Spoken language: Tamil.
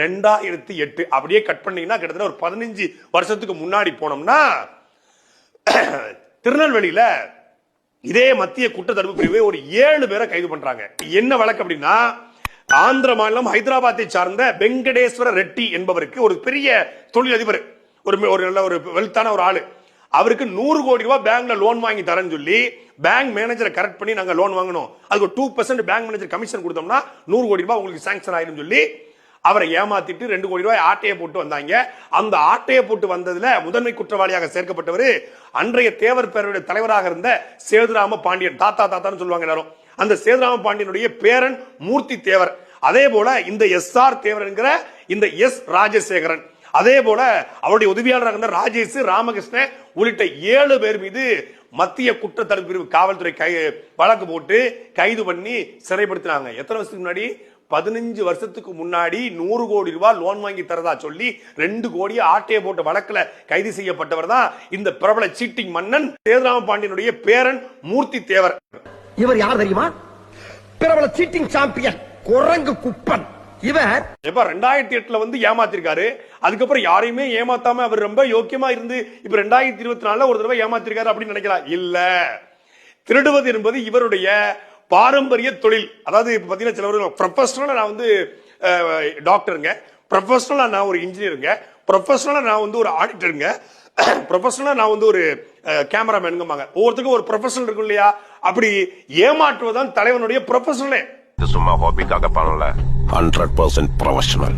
ரெண்டாயிரத்தி எட்டு. அப்படியே கட் பண்ணீங்கன்னா கிட்டத்தட்ட ஒரு பதினஞ்சு வருஷத்துக்கு முன்னாடி போனோம்னா திருநெல்வேலியில இதே மத்திய குற்றத்தடுப்பு பிரிவு ஒரு ஏழு பேரை கைது பண்றாங்க. என்ன வழக்கு அப்படின்னா ஆந்திர மாநிலம் ஹைதராபாத்தை சார்ந்த வெங்கடேஸ்வர ரெட்டி என்பவருக்கு ஒரு பெரிய தொழிலதிபர் ஒரு ஒரு நல்ல ஒரு வெல்த்தான ஒரு ஆளு. அவருக்கு நூறு கோடி ரூபாய் பேங்க்ல லோன் வாங்கி தரேன்னு சொல்லி பேங்க் மேனேஜரை கரெக்ட் பண்ணி நாங்க லோன் வாங்கணும் அதுக்கு two percent bank manager commission கொடுத்தோம்னா நூறு கோடி ரூபாய் உங்களுக்கு சாங்ஷன் ஆயிரும் சொல்லி அவரை ஏமாத்திட்டு ரெண்டு கோடி ரூபாய் ஆட்டையை போட்டு வந்தாங்க. அந்த ஆட்டையை போட்டு வந்ததுல முதன்மை குற்றவாளியாக சேர்க்கப்பட்டவர் அன்றைய தேவர் பேரவையுடைய தலைவராக இருந்த சேதுராம பாண்டியன் தாத்தா தாத்தான்னு சொல்லுவாங்க எல்லாரும். அந்த சேதுராம பாண்டியனுடைய பேரன் மூர்த்தி தேவர். அதே போல இந்த எஸ் ஆர் தேவர் என்கிற இந்த எஸ் ராஜசேகரன். அதே போல அவருடைய உதவியாளராக இருந்த ராஜேஷ் ராமகிருஷ்ணன் உள்ளிட்ட ஏழு பேர் மீது மத்திய குற்றத்தடுப்பு பிரிவு காவல்துறை கை வழக்கு போட்டு கைது பண்ணி சிறைப்படுத்தினாங்க. எத்தனை வருஷத்துக்கு முன்னாடி? பதினஞ்சு வருஷத்துக்கு முன்னாடி நூறு கோடி ரூபாய் லோன் வாங்கி தரதா சொல்லி ரெண்டு கோடி ஆட்டையை போட்ட வழக்குல கைது செய்யப்பட்டவர் தான் இந்த பிரபல சீட்டிங் மன்னன் சேதுராம பாண்டியனுடைய பேரன் மூர்த்தி தேவர். இவர் யார் தெரியுமா? பிரபல சீட்டிங் சாம்பியன் குரங்கு குப்பன். இவர் இப்ப ரெண்டாயிரத்தி எட்டுல வந்து ஏமாத்திருக்காரு. அதுக்கப்புறம் யாரையுமே ஏமாத்தாம அவர் ரொம்ப யோக்கியமா இருந்து இப்ப ரெண்டாயிரத்தி இருபத்தி நாலுல ஒரு தடவை ஏமாத்திருக்காரு அப்படின்னு நினைக்கலாம். இல்ல. திருடுவது என்பது இவருடைய பாரம்பரிய தொழில். அதாவது இப்ப பாத்தீங்கன்னா சிலவர்கள் ப்ரொஃபஷனலா நான் வந்து டாக்டருங்க ப்ரொஃபஷனலா நான் ஒரு இன்ஜினியருங்க ப்ரொஃபஷனலா நான் வந்து ஒரு ஆடிட்டருங்க ப்ரொஃபஷனலா நான் வந்து ஒரு கேமராமேனுங்கம்பாங்க ஒவ்வொருத்தருக்கும் ஒரு ப்ரொஃபஷனல் இருக்கும் இல்லையா? அப்படி ஏமாற்றுவதுதான் தலைவனுடைய ப்ரொஃபஷனலே இது சும்மா ஹாபிக்காக பண்ணல. Hundred percent professional